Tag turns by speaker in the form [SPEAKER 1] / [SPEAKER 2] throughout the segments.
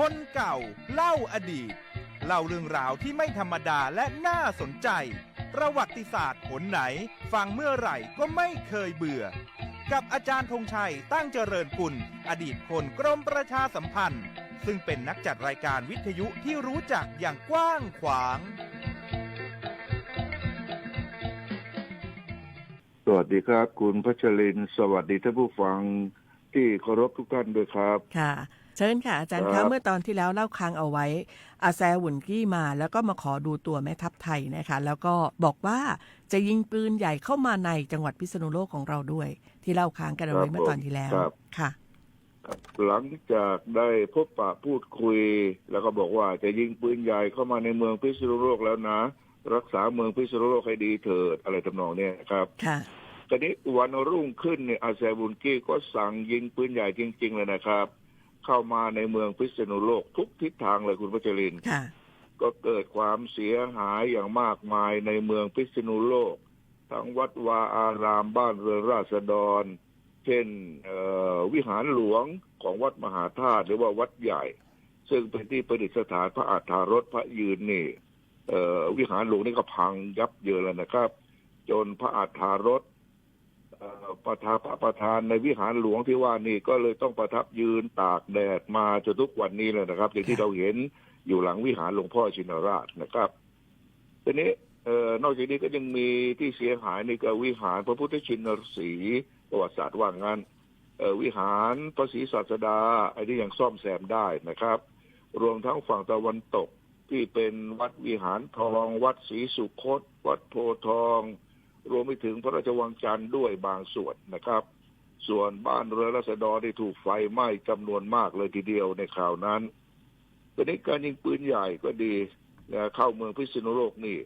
[SPEAKER 1] คนเก่า เล่าอดีต เล่าเรื่องราวที่ไม่ธรรมดาและน่าสนใจ ประวัติศาสตร์ผลไหน ฟังเมื่อไหร่ก็ไม่เคยเบื่อ กับอาจารย์ธงชัยตั้งเจริญกุล อดีตคนกรมประชาสัมพันธ์ ซึ่งเป็นนักจัดรายการวิทยุที่รู้จักอย่างกว้างขวาง
[SPEAKER 2] สวัสดีครับ คุณพัชรินทร์สวัสดีท่านผู้ฟังที่เคารพทุกท่านด้วยครับ
[SPEAKER 3] ค่ะ เชิญค่ะอาจารย์
[SPEAKER 2] ครั
[SPEAKER 3] คะ
[SPEAKER 2] บ
[SPEAKER 3] เมื่อตอนที่แล้วเล่าค้างเอาไว้ อาแซหวุนกี้มาแล้วก็มาขอดูตัวแม่ทัพไทยนะคะ แล้วก็บอกว่าจะยิงปืนใหญ่เข้ามาในจังหวัดพิษณุโลกของเราด้วย ที่เล่าค้างกันเอาไว้เมื่อตอนที่แล้ว
[SPEAKER 2] ครับ
[SPEAKER 3] ค่ะ
[SPEAKER 2] ครับหลังจากได้พบปะพูดคุย แล้วก็บอกว่าจะยิงปืนใหญ่เข้ามาในเมืองพิษณุโลกแล้วนะ รักษาเมืองพิษณุโลกให้ดีเถิดอะไรทำนองเนี้ยนะครับ
[SPEAKER 3] ค่ะ
[SPEAKER 2] ตอนนี้วันรุ่งขึ้นเนี่ยอาแซบุนกี้ก็สั่งยิงปืนใหญ่จริง ๆ เลยนะครับ เข้ามาในเมืองพิษณุโลกทุกทิศทางเลยคุณพัชรินทร์
[SPEAKER 3] ค่ะ
[SPEAKER 2] ก็เกิดความเสียหายอย่างมากมายในเมืองพิษณุโลก ทั้งวัดวาอารามบ้านเรือนราษฎร เช่นเอ่อวิหารหลวงของวัดมหาธาตุหรือว่าวัดใหญ่ ซึ่งเป็นที่ประดิษฐานพระอัฐารถพระยืนนี่เอ่อวิหารหลวงนี่ก็พังยับเยินแล้วนะครับ จนพระอัฐารถเอ่อ ประธานพระประธานในวิหารหลวงที่ว่านี่ก็เลยต้องประทับยืนตากแดดมาจนทุกวันนี้เลยนะครับ อย่างที่เราเห็นอยู่หลังวิหารหลวงพ่อชินราชนะครับทีนี้เอ่อนอกจากนี้ก็ยังมีที่เสียหายในก็วิหารพระพุทธชินสีห์ประวัติศาสตร์ว่างั้นเอ่อวิหารพระศรีศาสดาไอ้นี่ยังซ่อมแซมได้นะครับ รวมทั้งฝั่งตะวันตกที่เป็นวัดวิหารทอง วัดศรีสุคต วัดโพธิ์ทอง รวมไปถึงพระราชวังจันทร์ด้วยบางส่วนนะครับ ส่วนบ้านเรือนราษฎรที่ถูกไฟไหม้จำนวนมากเลยทีเดียวในคราวนั้นตอนนี้การยิงปืนใหญ่ก็ดีนะเข้าเมืองพิษณุโลกนี่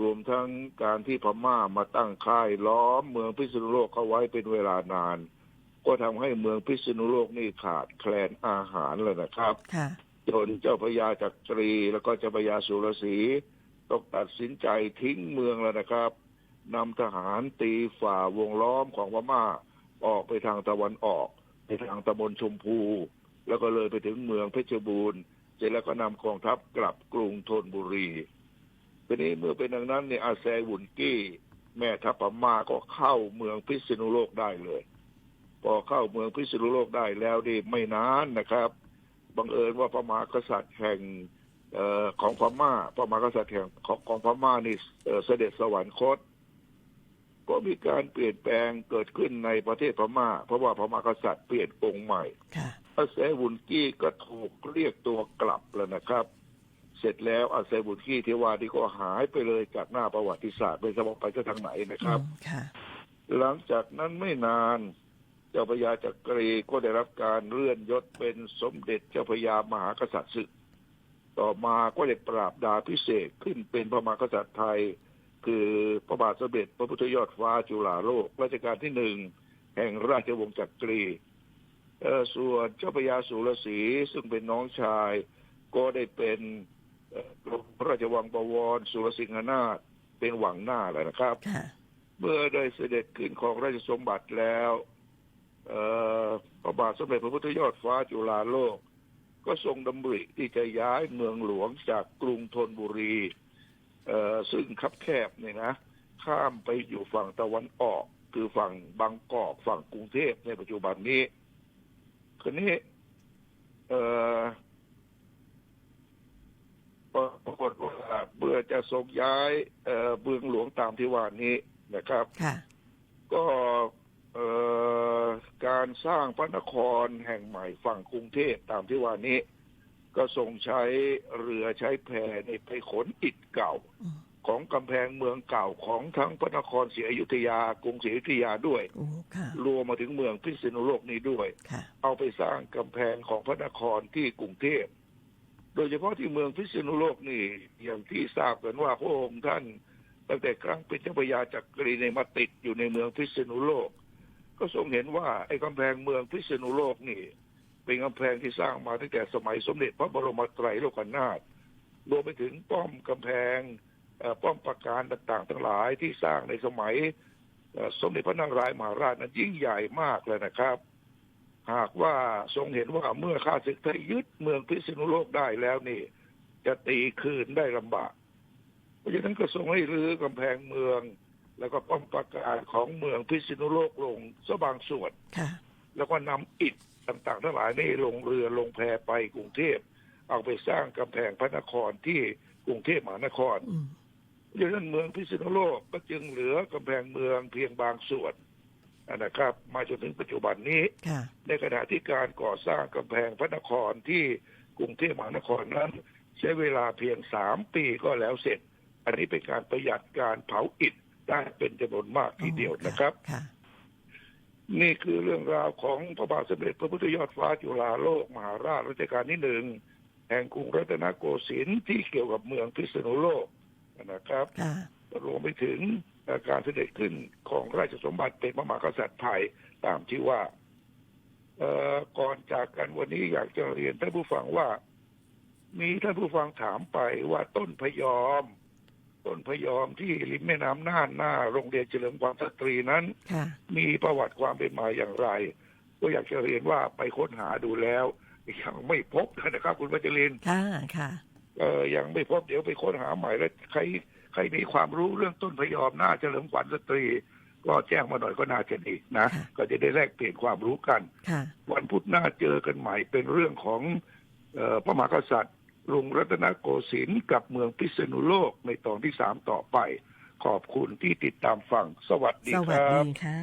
[SPEAKER 2] รวมทั้งการที่พม่ามาตั้งค่ายล้อมเมืองพิษณุโลกเข้าไว้เป็นเวลานาน ก็ทำให้เมืองพิษณุโลกนี่ขาดแคลนอาหารเลยนะครับ
[SPEAKER 3] ค่ะ
[SPEAKER 2] จนเจ้าพระยาจักรีแล้วก็เจ้าพระยาสุรศรีต้องตัดสินใจทิ้งเมืองแล้วนะครับ นำทหารตีฝ่าวงล้อมของพม่าออกไปทางตะวันออก ไปทางตำบลชมพู แล้วก็เลยไปถึงเมืองเพชรบูรณ์เสร็จแล้วก็นำกองทัพกลับกรุงธนบุรีทีนี้เมื่อเป็นดังนั้นเนี่ยอาแซวุนกี้ แม่ทัพพม่าก็เข้าเมืองพิษณุโลกได้เลย พอเข้าเมืองพิษณุโลกได้แล้วนี่ไม่นานนะครับบังเอิญว่าพระมหากษัตริย์แห่งเออของพม่าพระมหากษัตริย์แห่งของของพม่านี่เสด็จสวรรคต ก็มีการเปลี่ยนแปลงเกิดขึ้นในประเทศพม่า เพราะว่าพระมหากษัตริย์เปลี่ยนองค์ใหม่
[SPEAKER 3] ค่ะ
[SPEAKER 2] อาเซวุนกี้ก็ถูกเรียกตัวกลับแล้วนะครับ เสร็จแล้วอาเซวุนกี้ที่ว่าที่ก็หายไปเลยจากหน้าประวัติศาสตร์ไม่ทราบว่าไปจะทางไหนนะครับ
[SPEAKER 3] อืมค่ะ
[SPEAKER 2] หลังจากนั้นไม่นาน เจ้าพระยาจักรีก็ได้รับการเลื่อนยศเป็นสมเด็จเจ้าพระยามหากษัตริย์ศึก ต่อมาก็ได้ปราบดาพิเศษกขึ้นเป็นพระมหากษัตริย์ไทย คือพระบาทสมเด็จพระพุทธยอดฟ้าจุฬาโลกรัชกาลที่หนึ่งแห่งราชวงศ์จักรีเอ่อส่วนเจ้าพระยาสุรศรีซึ่งเป็นน้องชาย ก็ได้เป็นเอ่อกรมพระราชวังบวรสุรสิงหนาถเป็นหวังหน้าแล้วนะครับ
[SPEAKER 3] ค่ะ
[SPEAKER 2] เมื่อได้เสด็จขึ้นของราชสมบัติแล้วเอ่อพระบาทสมเด็จพระพุทธยอดฟ้าจุฬาโลก ก็ทรงดำริที่จะย้ายเมืองหลวงจากกรุงธนบุรี เอ่อซึ่งคับแคบเนี่ยนะ ข้ามไปอยู่ฝั่งตะวันออก คือฝั่งบางกอกฝั่งกรุงเทพในปัจจุบันนี้คืนนี้ เอ่อปรากฏว่าเมื่อจะทรงย้ายเอ่อเมืองหลวงตามที่ว่านี้นะครับ
[SPEAKER 3] ค่ะ
[SPEAKER 2] ก็เอ่อการสร้างพระนครแห่งใหม่ฝั่งกรุงเทพตามที่ว่านี้ ก็ทรงใช้เรือใช้แพในไปขนอิฐเก่า
[SPEAKER 3] อืม
[SPEAKER 2] ของกำแพงเมืองเก่าของทั้งพระนครศรีอยุธยากรุงศรีอยุธยาด้วย
[SPEAKER 3] โอ้ค่ะ
[SPEAKER 2] รวมมาถึงเมืองพิษณุโลกนี้ด้วย
[SPEAKER 3] ค่ะ
[SPEAKER 2] เอาไปสร้างกำแพงของพระนครที่กรุงเทพโดยเฉพาะที่เมืองพิษณุโลกนี่อย่างที่ทราบกันว่าพระองค์ท่านตั้งแต่ครั้งเป็นเจ้าพระยาจักรีในยมาติดอยู่ในเมืองพิษณุโลก ก็ทรงเห็นว่าไอ้กำแพงเมืองพิษณุโลกนี่ เป็นกำแพงที่สร้างมาตั้งแต่สมัยสมเด็จพระบรมไตรโลกนาถรวมไปถึงป้อมกำแพงเอ่อป้อมปราการต่างๆ ทั้งหลายที่สร้างในสมัยเอ่อสมเด็จพระนารายณ์มหาราชนั้นยิ่งใหญ่มากเลยนะครับ หากว่าทรงเห็นว่าเมื่อข้าศึกไทยยึดเมืองพิษณุโลกได้แล้วนี่ จะตีคืนได้ลำบาก เพราะฉะนั้นก็ทรงให้รื้อกำแพงเมือง แล้วก็ป้อมปราการของเมืองพิษณุโลกลงซะบางส่วน
[SPEAKER 3] ค่ะ
[SPEAKER 2] แล้วก็นำอิฐ ต่างๆทั้งหลายนี่ลงเรือลงแพไปกรุงเทพเอาไปสร้างกำแพงพระนครที่กรุงเทพมหานคร
[SPEAKER 3] อืม
[SPEAKER 2] ดังนั้นเมืองพิษณุโลกก็จึงเหลือกำแพงเมืองเพียงบางส่วนนะครับ มาจนถึงปัจจุบันนี้
[SPEAKER 3] ค่ะ
[SPEAKER 2] ในขณะที่การก่อสร้างกำแพงพระนครที่กรุงเทพมหานครนั้น ใช้เวลาเพียงสามปีก็แล้วเสร็จ อันนี้เป็นการประหยัดการเผาอิฐได้เป็นจำนวนมากทีเดียวนะครับ
[SPEAKER 3] ค่ะ
[SPEAKER 2] นี่คือเรื่องราวของพระบาทสมเด็จพระพุทธยอดฟ้าจุฬาโลกมหาราชรัชกาลที่หนึ่งแห่งกรุงรัตนโกสินทร์ที่เกี่ยวกับเมืองพิษณุโลกนะครับรวมไปถึงการเสด็จขึ้นของราชสมบัติเป็นพระมหากษัตริย์ไทยตามที่ว่าก่อนจากกันวันนี้อยากจะเรียนท่านผู้ฟังว่า มีท่านผู้ฟังถามไปว่าต้นพยอม ต้นพยอมที่ริมแม่น้ำน่านหน้า โรงเรียนเฉลิมความสตรีนั้น
[SPEAKER 3] ค่ะ
[SPEAKER 2] มีประวัติความเป็นมาอย่างไร ก็อยากจะเรียนว่าไปค้นหาดูแล้วยังไม่พบนะครับ คุณวัชรินทร์
[SPEAKER 3] ค่ะค่ะ
[SPEAKER 2] เออยังไม่พบเดี๋ยวไปค้นหาใหม่แล้วใครใครมีความรู้เรื่องต้นพยอมน่าเฉลิมขวัญสตรี ก็แจ้งมาหน่อยก็น่าจะดีนะ
[SPEAKER 3] ค่ะ
[SPEAKER 2] ก็จะได้แลกเปลี่ยนความรู้กัน
[SPEAKER 3] ค่ะ
[SPEAKER 2] วันพุธหน้าเจอกันใหม่เป็นเรื่องของเออพระมหากษัตริย์ กรุงรัตนโกสินทร์กับเมืองพิษณุโลกในตอนที่สามต่อไป ขอบคุณที่ติดตามฟัง สวัสดี
[SPEAKER 3] ส
[SPEAKER 2] ค
[SPEAKER 3] วัส
[SPEAKER 2] รับ
[SPEAKER 3] ดีค่ะ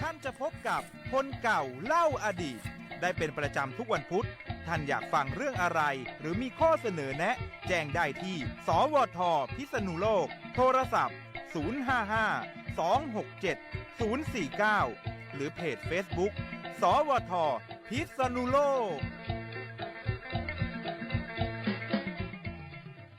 [SPEAKER 1] ท่านจะพบกับคนเก่าเล่าอดีต ได้เป็นประจำทุกวันพุธ ท่านอยากฟังเรื่องอะไร หรือมีข้อเสนอแนะ แจ้งได้ที่ สวท พิษณุโลก โทรศัพท์ 055 267 049 หรือเพจ Facebook สวท พิษณุโลก